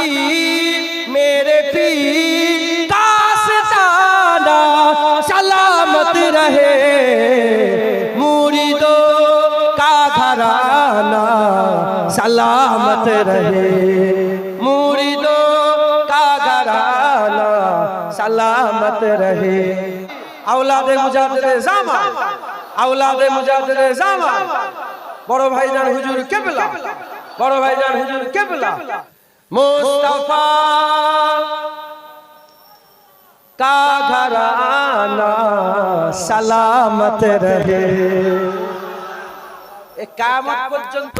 पीर मेरे पीर कास्ताना सलामत रहे मुरीदों का घराना सलामत रहे मुरीदों का घराना सलामत रहे औलादे मुजाहिदे जामा औलादे मुजाहिदे जामा বড় ভাইজান হুজুর কেবলা বড় ভাইজান হুজুর কেবলা মুস্তাফা का घराना সালামত রহে এ কিয়ামত পর্যন্ত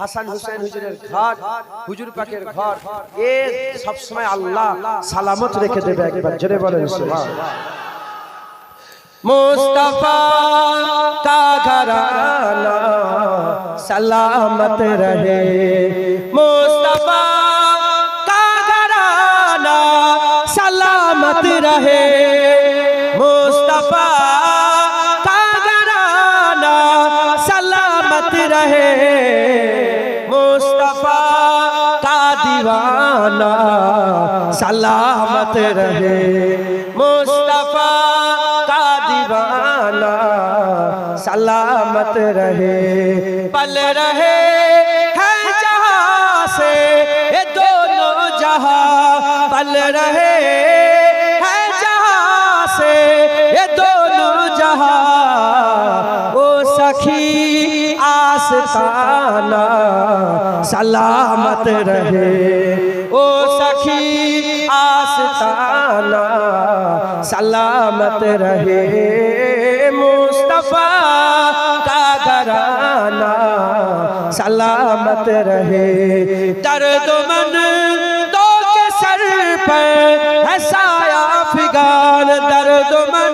হাসান হুসেন হুজুরের ঘর হুজুর পাকের ঘর এ সব সময় আল্লাহ সালামত রেখে দেবে একবার জোরে বলেন সুবহানাল্লাহ मुस्तफा का घराना सलामत रहे सलामत रहे मुस्तफा का दीवाना सलामत रहे पल रहे है जहाँ से ये दोनों जहाँ पल रहे है जहाँ से ये दोनों जहाँ ओ सखी आस्ताना सलामत रहे ओ सखी आस्ताना सलामत रहे मुस्तफा का घराना सलामत रहे दर्द मन दो के सर पर है साया फिगान दर्द मन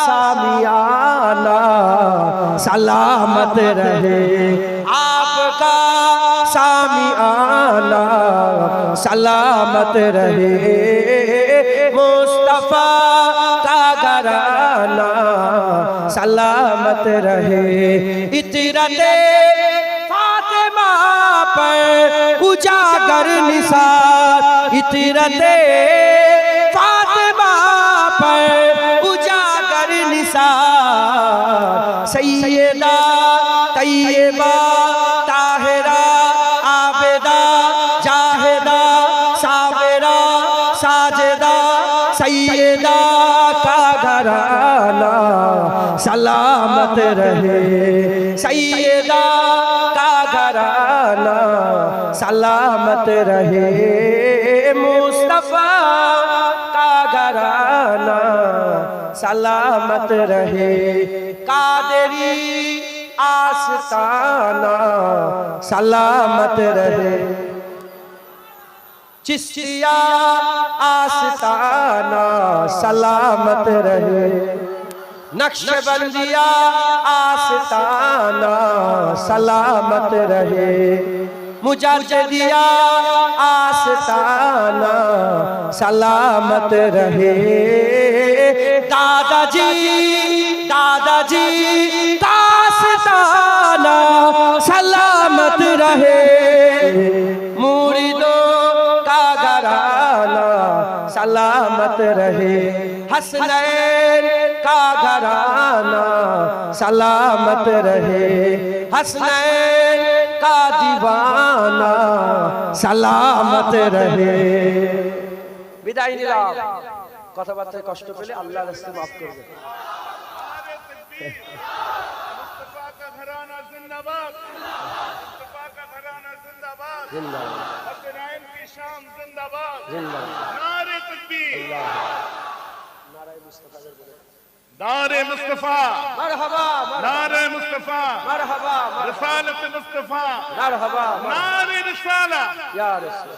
सामियाना सलामत रहे आपका सामियाना सलामत रहे मुस्तफा का घराना सलामत रहे इतरते फातिमा पर उजागर निसार इतरते उजागर निसार सैयदा तैयबा ताहिरा आबेदा जाहिदा साबिरा साजिदा सैयदा का घराना सलामत रहे सैयदा का घराना सलामत रहे सलामत रहे। कादरी आस्ताना सलामत रहे। चिश्तिया आस्ताना सलामत रहे। नक्शबंदिया आस्ताना सलामत रहे। मुजद्दिया आस्ताना सलामत रहे। दादाजी दादाजी कास्ताना सलामत रहे मुरीदों का घराना सलामत रहे हसनैन का घराना सलामत रहे हसनैन का दीवाना सलामत रहे বিদায় নিলাম কথাবার্তায় কষ্ট পেলে আল্লাহ রাস্তে মাফ করবে मुस्तफा का घराना जिंदाबाद मुस्तफा का घराना जिंदाबाद জিন্দাবাদ हसनैन की शाम जिंदाबाद জিন্দাবাদ नारे तकबीर नारे मुस्तफा মারহাবা नारे मुस्तफा মারহাবা रसालत मुस्तफा মারহাবা नारे रिसाला ইয়া রাসূল